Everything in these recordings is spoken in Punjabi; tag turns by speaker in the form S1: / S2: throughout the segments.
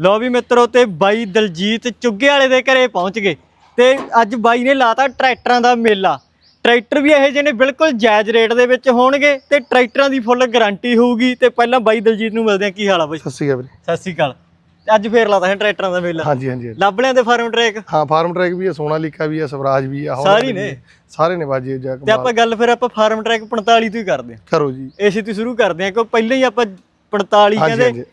S1: ਲੋ ਵੀ ਮਿੱਤਰੋ ਤੇ ਬਾਈ ਦਲਜੀਤ ਚੁੱਗੇ ਵਾਲੇ ਦੇ ਘਰੇ ਪਹੁੰਚ ਗਏ ਤੇ ਅੱਜ ਬਾਈ ਨੇ ਲਾਤਾ ਟਰੈਕਟਰਾਂ ਦਾ ਮੇਲਾ। ਟਰੈਕਟਰ ਵੀ ਇਹੋ ਜਿਹੇ ਨੇ ਬਿਲਕੁਲ ਜਾਇਜ਼ ਰੇਟ ਦੇ ਵਿੱਚ ਹੋਣਗੇ ਤੇ ਟਰੈਕਟਰਾਂ ਦੀ ਫੁੱਲ ਗਾਰੰਟੀ ਹੋਊਗੀ ਤੇ ਪਹਿਲਾਂ ਬਾਈ ਦਲਜੀਤ ਨੂੰ ਮਿਲਦੇ ਆ ਕੀ ਹਾਲ ਆ ਬਾਈ?
S2: ਸਤਿ ਸ਼੍ਰੀ ਅਕਾਲ ਵੀਰੇ।
S1: ਸਤਿ ਸ਼੍ਰੀ ਅਕਾਲ। ਤੇ ਅੱਜ ਫੇਰ ਲਾਤਾ ਹੈ ਟਰੈਕਟਰਾਂ ਦਾ ਮੇਲਾ।
S2: ਹਾਂਜੀ ਹਾਂਜੀ ਹਾਂਜੀ।
S1: ਲੱਭ ਲਿਆਂ ਦੇ ਫਾਰਮ ਟਰੈਕ?
S2: ਹਾਂ ਫਾਰਮ ਟਰੈਕ ਵੀ ਹੈ ਸੋਨਾਲੀਕਾ ਵੀ ਹੈ ਸਵਰਾਜ ਵੀ ਹੈ
S1: ਸਾਰੀ
S2: Honda
S1: ਨੇ।
S2: ਹੈ। ਸਾਰੇ ਨੇ ਬਾਜੀ ਜਾ
S1: ਤੇ ਆਪਾਂ ਗੱਲ ਫਿਰ ਆਪਾਂ ਫਾਰਮ ਟਰੈਕ 45 ਤੋਂ ਹੀ ਕਰਦੇ ਹਾਂ।
S2: ਕਰੋ ਜੀ।
S1: ਇਸੇ ਤੋਂ ਸ਼ੁਰੂ ਕਰਦੇ ਹਾਂ ਕਿਉਂ ਪਹਿਲਾਂ ਹੀ ਆਪਾਂ 45
S2: ਹਾਂਜੀ
S1: ਕਹਿੰਦੇ
S2: ਹਾਂਜੀ।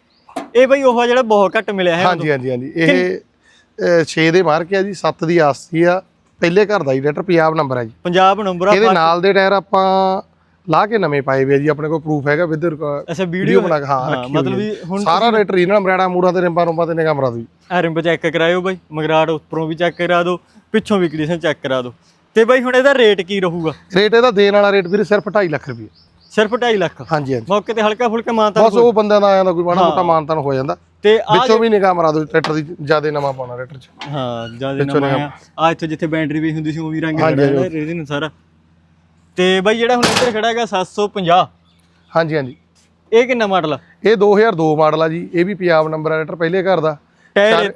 S1: ਇਹ ਬਾਈ ਉਹ ਆ ਜਿਹੜਾ ਬਹੁਤ ਘੱਟ ਮਿਲਿਆ ਹੈ
S2: ਹਾਂਜੀ ਹਾਂਜੀ ਹਾਂਜੀ। ਇਹ 6 ਦੇ ਮਾਰਕ ਹੈ ਜੀ 7 ਦੀ ਆਸਤੀ ਆ। ਪਹਿਲੇ ਘਰ ਦਾ ਹੀ ਟਰੈਕਟਰ ਪੰਜਾਬ ਨੰਬਰ ਹੈ ਜੀ।
S1: ਪੰਜਾਬ ਨੰਬਰ ਆ
S2: ਇਹਦੇ ਨਾਲ ਦੇ ਟਾਇਰ ਆਪਾਂ ਲਾ ਕੇ ਨਵੇਂ ਪਾਏ ਵੇ ਆ ਜੀ ਆਪਣੇ ਕੋਲ ਪ੍ਰੂਫ ਹੈਗਾ ਵਿਦ
S1: ਅੱਛਾ ਵੀਡੀਓ
S2: ਬਣਾ ਕੇ ਹਾਂ ਰੱਖੀ
S1: ਮਤਲਬ ਵੀ। ਹੁਣ
S2: ਸਾਰਾ ਰੇਟ ਰੀਨਲ ਮਰਾੜਾ ਮੂੜਾ ਤੇ ਰਿੰਬਾ ਰੁੰਬਾ ਤੇ ਨਿਗਾਹ ਮਰਾ ਦੋ ਜੀ।
S1: ਐਰਿੰਬ ਚੈੱਕ ਕਰਾਇਓ ਬਾਈ ਮਗਰਾੜ ਉੱਪਰੋਂ ਵੀ ਚੈੱਕ ਕਰਾ ਦਿਓ ਪਿੱਛੋਂ ਵੀ ਕੰਡੀਸ਼ਨ ਚੈੱਕ ਕਰਾ ਦਿਓ। ਤੇ ਬਾਈ ਹੁਣ ਇਹਦਾ ਰੇਟ ਕੀ ਰਹੂਗਾ?
S2: ਰੇਟ ਇਹਦਾ ਦੇਣ ਵਾਲਾ ਰੇਟ ਵੀਰੇ ਸਿਰਫ 2.5 ਲੱਖ ਰੁਪਏ।
S1: ਸਿਰਫ 2.5 ਲੱਖ।
S2: ਹਾਂਜੀ ਹਾਂਜੀ।
S1: ਮੌਕੇ ਤੇ ਹਲਕਾ ਫੁਲਕਾ ਮਾਨਤਾ
S2: ਬਸ ਉਹ ਬੰਦਿਆਂ ਦਾ ਆ ਜਾਂਦਾ ਕੋਈ ਮਾੜਾ ਮੋਟਾ ਮਾਨਤਾਨ ਹੋ ਜਾਂਦਾ।
S1: ਤੇ ਆ
S2: ਵਿੱਚੋਂ ਵੀ ਨਿਗਾਹ ਮਰਾ ਦੋ ਟਰੈਕਟਰ ਦੀ ਜ਼ਿਆਦਾ ਨਵਾਂ ਪਾਉਣਾ ਟਰੈਕਟਰ ਚ।
S1: ਹਾਂ ਜ਼ਿਆਦਾ ਨਵਾਂ ਆ ਇੱਥੇ ਜਿੱਥੇ ਬੈਟਰੀ ਵੀ ਹੁੰਦੀ ਸੀ ਉਹ ਵੀ ਰੰਗ ਹੈ ਰੀਜ਼ਨ ਸਾਰਾ। ਤੇ ਬਾਈ ਜਿਹੜਾ ਹੁਣ ਇੱਧਰ ਖੜਾ ਹੈਗਾ 750
S2: ਹਾਂਜੀ ਹਾਂਜੀ।
S1: ਇਹ ਕਿੰਨਾ ਮਾਡਲ ਆ?
S2: ਇਹ 2002 ਮਾਡਲ ਆ ਜੀ। ਇਹ ਵੀ ਪੰਜਾਬ ਨੰਬਰ ਆ ਟਰੈਕਟਰ ਪਹਿਲੇ ਘਰ ਦਾ।
S1: ਟਾਇਰ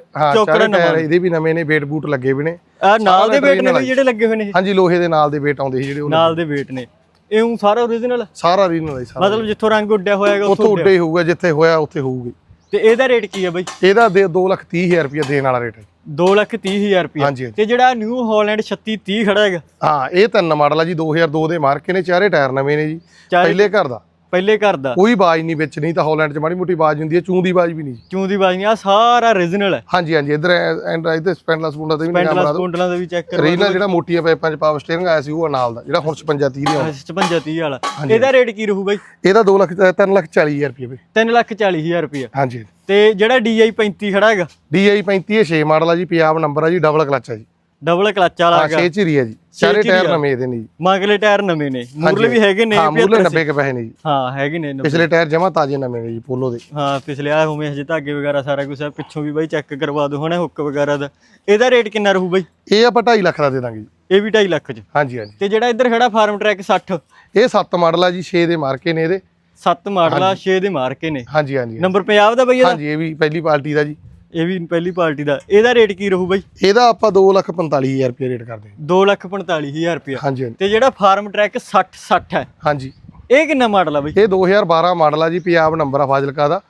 S2: ਚਾਰੇ ਟਾਇਰ ਇਹਦੇ ਵੀ ਨਵੇਂ ਨੇ ਵੇਟ ਬੂਟ ਲੱਗੇ ਵੀ ਨੇ।
S1: ਆ ਨਾਲ ਦੇ
S2: ਸਾਰਾ
S1: ਵੇਟ ਨੇ
S2: original
S1: ਬਈ ਜਿਹੜੇ ਲੱਗੇ ਹੋਏ ਨੇ ਇਹ?
S2: ਹਾਂਜੀ ਲੋਹੇ ਦੇ ਨਾਲ ਦੇ ਵੇਟ ਆਉਂਦੇ ਸੀ ਜਿਹੜੇ ਉਹ
S1: ਨਾਲ ਦੇ ਵੇਟ ਨੇ। ਇਹ ਸਾਰਾ ਓਰੀਜਨਲ
S2: ਸਾਰਾ ਰੀਨਲ ਹੈ ਸਾਰਾ
S1: ਮਤਲਬ ਜਿੱਥੋਂ ਰੰਗ ਉੱਡਿਆ ਹੋਇਆਗਾ
S2: ਉੱਥੋਂ ਉੱਡੇ ਹੋਊਗਾ ਜਿੱਥੇ ਹੋਇਆ ਉੱਥੇ ਹੋਊਗੀ।
S1: ਤੇ ਇਹਦਾ ਰੇਟ ਕੀ ਹੈ ਬਾਈ?
S2: ਇਹਦਾ ਦੇ 230000 ਰੁਪਏ ਦੇਣ ਵਾਲਾ ਰੇਟ ਹੈ
S1: 2 ਲੱਖ 30 ਹਜ਼ਾਰ ਰੁਪਏ
S2: ਹਾਂਜੀ ਹਾਂਜੀ।
S1: ਤੇ ਜਿਹੜਾ ਨਿਊ ਹਾਲੈਂਡ 3630 ਖੜਾ ਹੈਗਾ।
S2: ਹਾਂ ਇਹ ਤਿੰਨ ਮਾਡਲ ਆ ਜੀ 2002 ਦੇ ਮਾਰਕੇ ਨੇ ਚਾਰੇ ਟਾਇਰ ਨਵੇਂ ਨੇ ਜੀ ਪਹਿਲੇ ਘਰ ਦਾ।
S1: ਪਹਿਲੇ ਘਰ ਦਾ।
S2: ਕੋਈ ਬਾਜ ਨਹੀਂ ਵਿੱਚ ਨਹੀਂ ਤਾਂ ਹਾਲੈਂਡ 'ਚ ਮਾੜੀ ਮੋਟੀ ਬਾਜ ਹੁੰਦੀ ਹੈ ਚੂੰ ਦੀ ਬਾਜ ਵੀ ਨਹੀਂ।
S1: ਚੂੰ ਦੀ ਬਾਜ਼ੀਆਂ ਆ ਸਾਰਾ ਓਰੀਜਨਲ ਹੈ।
S2: ਹਾਂਜੀ ਹਾਂਜੀ ਇਧਰ ਐਂਡ ਇੱਧਰ ਸਪੈਂਡਲਾ ਸਪੂੰਡਾ ਤੇ ਵੀ ਨਿਗਾਹ
S1: ਪੈਂਟਲਾ
S2: ਦੋ
S1: ਸਕੂਟਲਾਂ ਦਾ ਵੀ ਚੈੱਕ ਕਰੋ
S2: ਰੀਨਲ ਜਿਹੜਾ ਮੋਟੀਆਂ ਪਾਈਪਾਂ 'ਚ ਪਾਵਰ ਸਟੀਅਰਿੰਗ ਆਇਆ ਸੀ ਉਹ ਨਾਲ ਦਾ ਜਿਹੜਾ ਹੁਣ 55 30 ਦੇ। ਆਉਂਦਾ
S1: 55 30 ਵਾਲਾ। ਇਹਦਾ ਰੇਟ ਕੀ ਰਹੂ ਬਾਈ?
S2: ਇਹਦਾ 2 ਲੱਖ 3 ਲੱਖ 40 ਹਜ਼ਾਰ ਰੁਪਏ ਬਈ।
S1: 3 ਲੱਖ 40 ਹਜ਼ਾਰ ਰੁਪਏ
S2: ਹਾਂਜੀ।
S1: ਤੇ ਜਿਹੜਾ DI 35 ਖੜਾ ਹੈਗਾ?
S2: DI 35 ਇਹ 6 ਮਾਡਲ ਆ ਜੀ ਪੰਜਾਬ ਨੰਬਰ ਆ ਜੀ ਡਬਲ ਕਲਚ ਆ ਜੀ।
S1: ਡਬਲ ਕਲਚ ਵਾਲਾ
S2: ਹਾਂ
S1: ਹੈਗਾ।
S2: 6 ਚਿਰੀ ਆ ਜੀ। ਚਾਰੇ ਟਾਇਰ ਨਵੇਂ ਇਹਦੇ ਨੇ ਜੀ।
S1: ਮਗਲੇ ਟਾਇਰ ਨਵੇਂ ਨੇ। ਮੂਰਲੇ ਵੀ ਹੈਗੇ ਨੇ
S2: ਹਾਂ ਮੂਲੇ 90 ਕੇ ਪੈਸੇ ਨੇ ਜੀ।
S1: ਹਾਂ ਹੈਗੇ ਨੇ।
S2: ਪਿਛਲੇ ਟਾਇਰ ਜਮਾ ਤਾਜ਼ੇ ਨਵੇਂ ਨੇ ਜੀ ਪੋਲੋ ਦੇ।
S1: ਹਾਂ ਪਿਛਲੇ ਆ ਹੋਵੇਂ ਹਜੇ ਧਾਗੇ ਵਗੈਰਾ ਸਾਰਾ ਕੁਝ ਆ ਪਿੱਛੋਂ ਵੀ ਬਾਈ ਚੈੱਕ ਕਰਵਾ ਦੋ ਹਨਾ ਹੁੱਕ ਵਗੈਰਾ ਦਾ। ਇਹਦਾ ਰੇਟ ਕਿੰਨਾ ਰਹੂ ਬਾਈ?
S2: ਇਹ ਆਪਾਂ 2.5 ਲੱਖ ਦਾ ਦੇ ਦਾਂਗੇ ਜੀ।
S1: ਇਹ ਵੀ 2.5 ਲੱਖ ਚ।
S2: ਹਾਂਜੀ ਹਾਂਜੀ।
S1: ਤੇ ਜਿਹੜਾ ਇੱਧਰ ਖੜਾ ਫਾਰਮ ਟਰੈਕ 60
S2: ਇਹ 7 ਮਾਡਲ ਆ ਜੀ 6 ਦੇ ਮਾਰਕੇ ਨੇ ਇਹਦੇ।
S1: 7 ਮਾਡਲ ਆ 6 ਦੇ ਮਾਰਕੇ ਨੇ।
S2: ਹਾਂਜੀ ਹਾਂਜੀ
S1: ਨੰਬਰ ਪੰਜਾਬ ਦਾ ਬਾਈ ਇਹਦਾ?
S2: ਹਾਂਜੀ ਇਹ ਵੀ ਪਹਿਲੀ ਪਾਰਟੀ ਦਾ ਜੀ।
S1: ਇਹ ਵੀ ਪਹਿਲੀ ਪਾਰਟੀ ਦਾ। ਇਹਦਾ ਰੇਟ ਕੀ ਰਹੂ ਬਾਈ?
S2: ਇਹਦਾ ਆਪਾਂ 2 ਲੱਖ 45000 ਰੁਪਏ ਰੇਟ ਕਰਦੇ ਹਾਂ।
S1: 2 ਲੱਖ 45000 ਰੁਪਇਆ।
S2: ਹਾਂਜੀ
S1: ਤੇ ਜਿਹੜਾ ਫਾਰਮ ਟਰੈਕ 60 60 ਹੈ
S2: ਹਾਂਜੀ।
S1: ਇਹ ਕਿੰਨਾ ਮਾਡਲ ਆ ਬਾਈ?
S2: ਇਹ 2012 ਮਾਡਲ ਆ ਜੀ ਪੰਜਾਬ ਨੰਬਰ ਆ ਫਾਜ਼ਿਲਕਾ ਦਾ।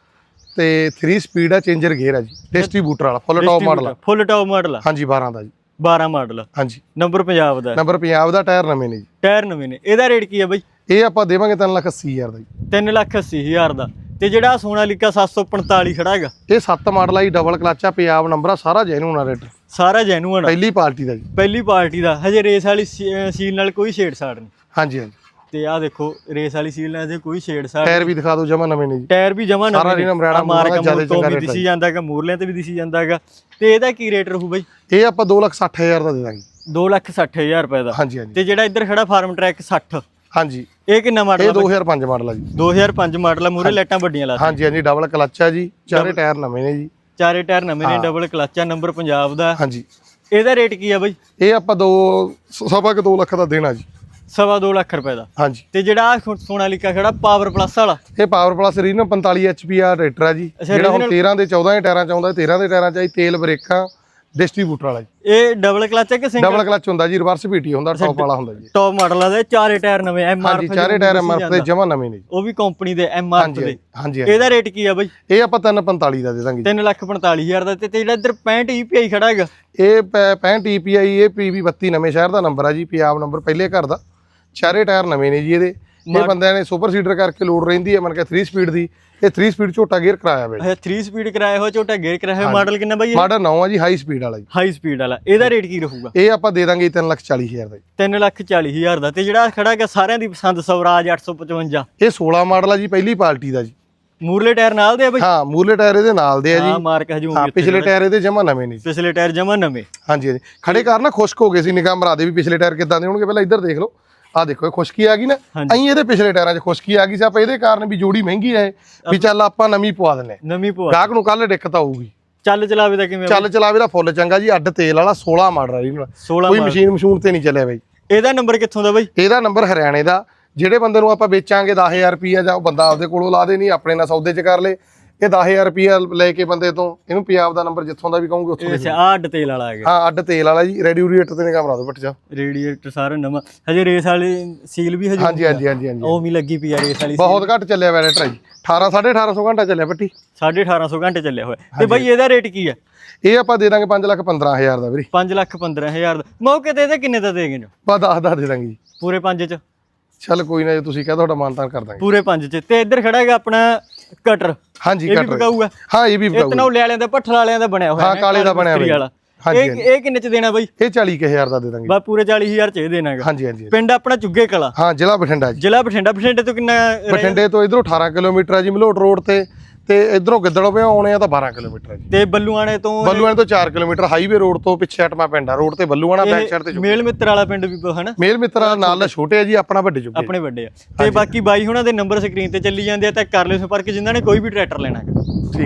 S2: ਤੇ 3 ਸਪੀਡ ਆ ਚੇਂਜਰ ਗੇਅਰ ਆ ਜੀ ਡਿਸਟ੍ਰੀਬਿਊਟਰ ਵਾਲਾ ਫੁੱਲ ਟੌਪ ਮਾਡਲ ਆ।
S1: ਫੁੱਲ ਟੌਪ ਮਾਡਲ ਆ?
S2: ਹਾਂਜੀ 12 ਦਾ ਜੀ।
S1: 12 ਮਾਡਲ
S2: ਹਾਂਜੀ।
S1: ਨੰਬਰ ਪੰਜਾਬ ਦਾ
S2: ਨੰਬਰ ਪੰਜਾਬ ਦਾ ਟਾਇਰ ਨਵੇਂ ਨੇ ਜੀ।
S1: ਟਾਇਰ ਨਵੇਂ ਨੇ। ਇਹਦਾ ਰੇਟ ਕੀ ਆ ਬਾਈ?
S2: ਇਹ ਆਪਾਂ ਦੇਵਾਂਗੇ 3 ਲੱਖ 80000 ਦਾ ਜੀ।
S1: 3 ਲੱਖ 80 ਹਜ਼ਾਰ ਦਾ। ਤੇ ਜਿਹੜਾ ਸੋਨਾਲੀਕਾ 745 ਖੜਾ ਹੈਗਾ।
S2: ਇਹ 7 ਮਾਡਲ ਆ ਜੀ ਡਬਲ ਕਲਚ ਆ ਪੰਜਾਬ ਨੰਬਰ ਆ ਸਾਰਾ ਜੈਨੂਨ ਆ ਰੇਟ
S1: ਸਾਰਾ ਜੈਨੂਅਨ
S2: ਪਹਿਲੀ ਪਾਰਟੀ ਦਾ ਜੀ।
S1: ਪਹਿਲੀ ਪਾਰਟੀ ਦਾ। ਹਜੇ ਰੇਸ ਵਾਲੀ ਸੀਲ ਨਾਲ ਕੋਈ ਛੇੜ ਛਾੜ ਨਹੀਂ।
S2: ਹਾਂਜੀ ਹਾਂਜੀ।
S1: ਤੇ ਆਹ ਦੇਖੋ ਰੇਸ ਵਾਲੀ ਸੀਲ ਨਾਲ ਹਜੇ ਕੋਈ ਛੇੜ ਛਾੜ
S2: ਟਾਇਰ ਵੀ ਦਿਖਾ ਦਿਓ ਜਮਾ ਨਵੇਂ ਨੇ ਜੀ।
S1: ਟਾਇਰ ਵੀ ਜਮਾ
S2: ਸਾਰਾ
S1: ਨਵੇਂ
S2: ਇਹਨਾਂ ਮਰਾੜਾ
S1: ਮਾਰ
S2: ਮੂਹਰਾ
S1: ਕੇ
S2: ਜ਼ਿਆਦਾ ਚੰਗਾ
S1: ਵੀ
S2: ਰੇਟ
S1: ਦਿਸੀ ਜਾਂਦਾ ਹੈਗਾ ਮੂਰਲਿਆਂ ਤੇ ਵੀ ਦਿਸੀ ਜਾਂਦਾ ਹੈਗਾ। ਤੇ ਇਹਦਾ ਕੀ ਰੇਟ ਰਹੂ ਬਾਈ?
S2: ਇਹ ਆਪਾਂ 2 ਲੱਖ 60000 ਦਾ ਦੇ ਦਾਂਗੇ।
S1: 2 ਲੱਖ 60 ਹਜ਼ਾਰ ਰੁਪਏ ਦਾ।
S2: ਹਾਂਜੀ ਹਾਂਜੀ।
S1: ਤੇ ਜਿਹੜਾ ਇੱਧਰ ਖੜਾ ਫਾਰਮ ਟਰੈਕ 60
S2: ਹਾਂਜੀ।
S1: ਇਹ ਕਿੰਨਾ ਮਾਡਲ
S2: ਇਹ
S1: ਆ
S2: 2005 ਮਾਡਲ ਆ ਜੀ।
S1: 2005 ਮਾਡਲ ਆ ਮੂਰੇ ਲਾਈਟਾਂ ਵੱਡੀਆਂ ਲਾ
S2: ਹਾਂਜੀ ਹਾਂਜੀ ਡਬਲ ਕਲਚ ਆ ਜੀ। ਚਾਰੇ ਟਾਇਰ ਨਵੇਂ ਨੇ ਜੀ।
S1: ਚਾਰੇ ਟਾਇਰ ਨਵੇਂ ਨੇ ਡਬਲ ਕਲਚ ਆ ਨੰਬਰ ਪੰਜਾਬ ਦਾ।
S2: ਹਾਂਜੀ।
S1: ਇਹਦਾ ਰੇਟ ਕੀ ਆ ਬਾਈ?
S2: ਇਹ ਆਪਾਂ ਦੋ ਸਵਾ ਕੁ 2 ਲੱਖ ਦਾ ਦੇਣਾ ਜੀ।
S1: ਸਵਾ 2 ਲੱਖ ਰੁਪਏ ਦਾ।
S2: ਹਾਂਜੀ।
S1: ਤੇ ਜਿਹੜਾ ਸੋਨਾਲੀਕਾ ਖੜਾ ਪਾਵਰ ਪਲੱਸ ਵਾਲਾ?
S2: ਇਹ ਪਾਵਰ ਪਲੱਸ ਰੀਨੋ 45 ਐਚਪੀ ਆ ਰੇਟਰ ਆ ਜੀ। ਜਿਹੜਾ ਹੁਣ 13 ਦੇ 14 ਦੇ ਟਾਇਰਾਂ ਚ ਆਉਂਦਾ 13 ਦੇ ਟਾਇਰਾਂ ਚ ਆਈ ਤੇਲ ਬ੍ਰੇਕਾਂ। ਡਿਸਟ੍ਰੀਬਿਊਟਰ ਵਾਲਾ ਜੀ।
S1: ਇਹ ਡਬਲ ਕਲਚ ਹੈ ਕਿ ਸਿੰਗਲ
S2: ਡਬਲ ਕਲਚ ਹੁੰਦਾ ਜੀ ਰਿਵਰਸ ਪੀਟੀ ਹੁੰਦਾ ਟੌਪ ਵਾਲਾ ਹੁੰਦਾ ਜੀ।
S1: ਟੌਪ ਮਾਡਲ ਆ ਦੇ ਚਾਰੇ ਟਾਇਰ ਨਵੇਂ ਐਮ ਆਰ
S2: ਹਾਂਜੀ ਚਾਰੇ ਟਾਇਰ ਐਮਆਰਐਫ ਦੇ ਜਮਾ ਨਵੇਂ ਨੇ ਜੀ।
S1: ਉਹ ਵੀ ਕੰਪਨੀ ਦੇ ਐਮ ਆਰ ਦੇ।
S2: ਹਾਂਜੀ।
S1: ਇਹਦਾ ਰੇਟ ਕੀ ਆ ਬਾਈ?
S2: ਇਹ ਆਪਾਂ 345 ਦਾ ਦੇ ਦਾਂਗੇ ਜੀ।
S1: 3 ਲੱਖ 45 ਹਜ਼ਾਰ ਦਾ ਤੇ ਜਿਹੜਾ ਇੱਧਰ 65 EPI ਖੜਾ ਹੈਗਾ।
S2: ਇਹ ਪ- 65 EPI ਇਹ PV 32 ਨਵੇਂ ਸ਼ਹਿਰ ਦਾ ਨੰਬਰ ਆ ਜੀ ਪੰਜਾਬ ਨੰਬਰ ਪਹਿਲੇ ਘਰ ਦਾ। ਚਾਰੇ ਟਾਇਰ ਨਵੇਂ ਨੇ ਜੀ ਇਹਦੇ। ਇਹ ਬੰਦਿਆਂ ਨੇ ਸੁਪਰ ਸੀਡਰ ਕਰਕੇ ਲੋਡ ਰਹਿੰਦੀ ਹੈ ਮਨ ਕੇ 3 ਸਪੀਡ ਦੀ। ਇਹ 3 ਸਪੀਡ ਝੋਟਾ ਗੇਅਰ ਕਰਾਇਆ ਵੇ
S1: ਅੱਛਾ 3 ਸਪੀਡ ਕਰਾਇਆ ਹੋਇਆ ਛੋਟਾ ਗੇਅਰ ਕਰਾਇਆ ਹੋਇਆ। ਮਾਡਲ ਕਿੰਨਾ ਬਾਈ
S2: ਮਾਡਲ 9 ਆ ਜੀ ਹਾਈ ਸਪੀਡ ਵਾਲਾ ਜੀ।
S1: ਹਾਈ ਸਪੀਡ ਵਾਲਾ। ਇਹਦਾ ਰੇਟ ਕੀ ਰਹੂਗਾ?
S2: ਇਹ ਆਪਾਂ ਦੇ ਦਾਂਗੇ 3 ਲੱਖ 40 ਹਜ਼ਾਰ ਦਾ ਜੀ।
S1: 3 ਲੱਖ 40 ਹਜ਼ਾਰ ਦਾ। ਤੇ ਜਿਹੜਾ ਖੜਾ ਹੈਗਾ ਸਾਰਿਆਂ ਦੀ ਪਸੰਦ ਸਵਰਾਜ 855
S2: ਇਹ 16 ਮਾਡਲ ਆ ਜੀ ਪਹਿਲੀ ਪਾਰਟੀ ਦਾ ਜੀ।
S1: ਮੂਰਲੇ ਟਾਇਰ ਨਾਲ ਦੇ ਆ ਬਾਈ?
S2: ਹਾਂ ਮੂਲੇ ਟਾਇਰ ਇਹਦੇ ਨਾਲ ਦੇ ਆ
S1: ਹਾਂ
S2: ਜੀ
S1: ਮਾਰਕ ਹਜੂਮ
S2: ਹਾਂ ਪਿਛਲੇ ਟਾਇਰ ਇਹਦੇ ਜਮਾ ਨਵੇਂ ਨੇ ਜੀ।
S1: ਪਿਛਲੇ ਟਾਇਰ ਜਮਾ ਨਵੇਂ।
S2: ਹਾਂਜੀ ਹਾਂਜੀ। ਖੜੇ ਕਾਰ ਨਾ ਖੁਸ਼ਕ ਹੋ ਗਏ ਸੀ ਨਿਗਾਹ ਮਰਾ ਦੇ ਵੀ ਪਿਛਲੇ ਟਾਇਰ ਕਿੱਦਾਂ ਦੇ ਹੋਣਗੇ ਪਹਿਲਾਂ ਇੱਧਰ ਦੇਖ ਲਓ। ਆਹ ਦੇਖੋ ਇਹ ਖੁਸ਼ਕੀ ਆ ਗਈ ਨਾ। ਅਹੀਂ ਇਹਦੇ ਪਿਛਲੇ ਟਾਇਰਾਂ 'ਚ ਖੁਸ਼ਕੀ ਆ ਗਈ ਸੀ ਆਪਾਂ ਇਹਦੇ ਕਾਰਨ ਵੀ ਜੋੜੀ ਮਹਿੰਗੀ ਹੈ ਵੀ ਚੱਲ ਆਪਾਂ ਨਵੀਂ ਪਵਾ ਦਿੰਨੇ
S1: ਨਵੀਂ ਪਵਾ
S2: ਗਾਹਕ ਨੂੰ ਕੱਲ ਦਿੱਕਤ ਆਊਗੀ।
S1: ਚੱਲ ਚਲਾਵੇ ਦਾ ਕਿਵੇਂ
S2: ਚੱਲ ਚਲਾਵੇ ਦਾ ਫੁੱਲ ਚੰਗਾ ਜੀ ਅੱਡ ਤੇਲ ਵਾਲਾ 16 ਮਾਡਲ ਆ ਜੀ। ਨਾਲ
S1: 16
S2: ਕੋਈ ਮਸ਼ੀਨ ਮਸ਼ੂਨ ਤੇ ਨਹੀਂ ਚੱਲਿਆ ਬਾਈ।
S1: ਇਹਦਾ ਨੰਬਰ ਕਿੱਥੋਂ ਦਾ ਬਾਈ?
S2: ਇਹਦਾ ਨੰਬਰ ਹਰਿਆਣੇ ਦਾ। ਜਿਹੜੇ ਬੰਦੇ ਨੂੰ ਆਪਾਂ ਵੇਚਾਂਗੇ 10000 ਰੁਪਈਆ ਜਾਂ ਉਹ ਬੰਦਾ ਆਪਦੇ ਕੋਲੋਂ ਲਾ ਦੇ ਨਹੀਂ ਆਪਣੇ ਨਾਲ ਸੌਦੇ 'ਚ ਕਰ ਲੇ। ਇਹ 10000 ਰੁਪਿਆ ਲੈ ਕੇ ਬੰਦੇ ਤੋਂ ਇਹਨੂੰ ਪੰਜਾਬ ਦਾ ਨੰਬਰ ਜਿੱਥੋਂ ਦਾ ਵੀ ਕਹੋਗੇ ਉੱਥੋਂ
S1: ਅੱਛਾ ਆਹ ਡਿਟੇਲ ਵਾਲਾ ਆ ਗਿਆ
S2: ਹਾਂ ਅੱਡ ਤੇਲ ਵਾਲਾ ਜੀ ਰੈਡੀਏਟਰ ਤੇ ਨਿਗਾਹ ਬਣਾ ਦਿਓ ਬੱਟ ਜਾ।
S1: ਰੇਡੀਏਟਰ ਸਾਰਾ ਨਵਾਂ ਹਜੇ ਰੇਸ ਵਾਲੀ ਸੀਲ ਵੀ ਹਜੇ
S2: ਹਾਂਜੀ ਹਾਂਜੀ ਹਾਂਜੀ ਹਾਂਜੀ।
S1: ਉਹ ਵੀ ਲੱਗੀ ਪਈ ਆ ਰੇਸ ਵਾਲੀ
S2: ਬਹੁਤ ਘੱਟ ਚੱਲਿਆ ਵੈ ਟਰਾਈ 18 1850 ਘੰਟਾ ਚੱਲਿਆ ਬੱਟੀ
S1: 1850 ਘੰਟੇ ਚੱਲਿਆ ਹੋਇਆ। ਤੇ ਬਾਈ ਇਹਦਾ ਰੇਟ ਕੀ ਹੈ
S2: ਇਹ ਆਪਾਂ ਦੇ ਦਾਂਗੇ 5 ਲੱਖ 15000 ਦਾ ਵੀਰੇ।
S1: 5 ਲੱਖ 15000 ਦਾ। ਮੌਕੇ ਤੇ ਇਹਦੇ ਕਿੰਨੇ ਦਾ ਦੇਗੇ ਜੋ
S2: ਬਾ 10 ਦਾ ਦੇ ਦਾਂਗੇ ਜੀ।
S1: ਪੂਰੇ 5 ਚ?
S2: ਚੱਲ ਕੋਈ ਨਾ ਜੇ ਤੁਸੀਂ ਕਹੋ ਤੁਹਾਡਾ ਮਾਨਤਾਨ ਕਰ ਦਾਂਗੇ।
S1: ਪੂਰੇ 5 ਚ। ਤੇ ਇੱਧਰ ਖੜਾ ਹੈਗਾ ਆਪਣਾ ਕਟਰ।
S2: ਹਾਂਜੀ
S1: ਇਹ ਵੀ
S2: ਕੱਟ
S1: ਬਕਾਊ ਹੈ
S2: ਇਹ ਵੀ ਬਕਾਊ
S1: ਤਨੌਲੇ ਵਾਲਿਆਂ ਦਾ ਭੱਠਲ ਵਾਲਿਆਂ ਦਾ ਬਣਿਆ ਹੋਇਆ
S2: ਹਾਂ, ਕਾਲੇ ਦਾ ਬਣਿਆ ਹੋਇਆ।
S1: ਇਹ ਇਹ ਕਿੰਨੇ ਚ ਦੇਣਾ ਬਾਈ?
S2: ਇਹ 40000 ਦਾ ਦੇ ਦਾਂਗੇ।
S1: ਬਾ ਪੂਰੇ 40000 ਚ ਇਹ ਦੇਣਾ ਹੈਗਾ
S2: ਹਾਂਜੀ ਹਾਂਜੀ।
S1: ਪਿੰਡ ਆਪਣਾ ਚੁੱਗੇ ਕਲਾ।
S2: ਹਾਂ ਜ਼ਿਲ੍ਹਾ ਬਠਿੰਡਾ ਜੀ।
S1: ਜ਼ਿਲ੍ਹਾ ਬਠਿੰਡਾ। ਬਠਿੰਡੇ ਤੋਂ ਕਿੰਨਾ
S2: ਬਠਿੰਡੇ ਤੋਂ ਇਧਰੋਂ 18 ਕਿਲੋਮੀਟਰ ਹੈ ਜੀ ਮਲੋਟ ਰੋਡ ਤੇ। ਤੇ ਇਧਰੋਂ ਗਿੱਦੜਵੇ ਆਉਣੇ ਆ ਤਾਂ 12 ਕਿਲੋਮੀਟਰ ਹੈ ਜੀ।
S1: ਤੇ ਬੱਲੂਆਣੇ ਤੋਂ
S2: ਬੱਲੂਆਣੇ ਤੋਂ 4 ਕਿਲੋਮੀਟਰ ਹਾਈਵੇ ਰੋਡ ਤੋਂ ਪਿੱਛੇ ਅਟਮਾ ਪਿੰਡ ਆ ਰੋਡ ਤੇ ਬੱਲੂਆਣਾ ਬੈਕ ਸਾਈਡ ਤੇ
S1: ਮੇਲ ਮਿੱਤਰ ਵਾਲਾ ਪਿੰਡ ਵੀ ਹਨਾ?
S2: ਮੇਲ ਮਿੱਤਰਾਂ ਨਾਲ ਦਾ ਛੋਟੇ ਆ ਜੀ ਆਪਣਾ ਵੱਡੇ ਚੁੱਕੇ
S1: ਆਪਣੇ ਵੱਡੇ ਆ। ਤੇ ਬਾਕੀ ਬਾਈ ਹੁਣਾਂ ਦੇ ਨੰਬਰ ਸਕਰੀਨ ਤੇ ਚੱਲੀ ਜਾਂਦੇ ਆ ਤਾਂ ਕਰ ਲਿਓ ਸੰਪਰਕ ਜਿਨ੍ਹਾਂ ਨੇ ਕੋਈ ਵੀ ਟਰੈਕਟਰ ਲੈਣਾ ਹੈਗਾ।